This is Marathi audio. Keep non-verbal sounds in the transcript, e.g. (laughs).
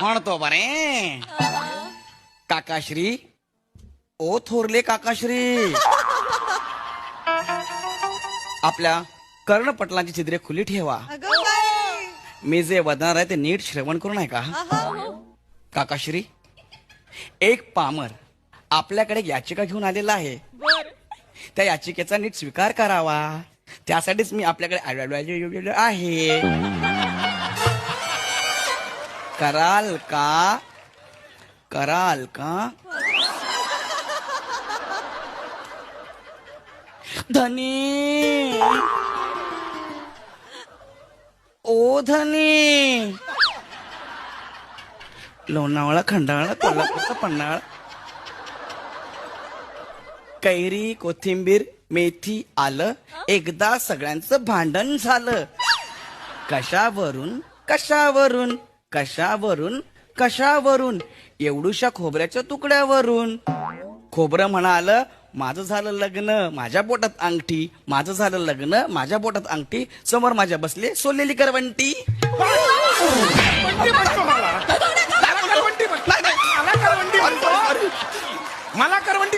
म्हणतो बरे. काकाश्री. ओ थोरले काकाश्री. आपल्या कर्णपटलांची छिद्रे खुली ठेवा. मी जे वदणार आहे ते नीट श्रवण करून आहे का आहा. काकाश्री एक पामर आपल्याकडे याचिका घेऊन आलेला आहे. त्या याचिकेचा नीट स्वीकार करावा. त्यासाठीच मी आपल्याकडे आहे. कराल का? कराल का? धनी। ओ धनी। लोणावळा खंडाळा कोल्हापूरचा पन्हाळा. कैरी कोथिंबीर मेथी आलं. एकदा सगळ्यांचं भांडण झालं. कशावरून? कशावरून? कशावरून? कशावरून? एवढूशा खोबऱ्याच्या तुकड्यावरून. खोबरं म्हणालं माझं झालं लग्न माझ्या बोटात अंगठी माझं झालं लग्न माझ्या बोटात अंगठी समोर माझ्या बसले सोलेली करवंटी. (laughs)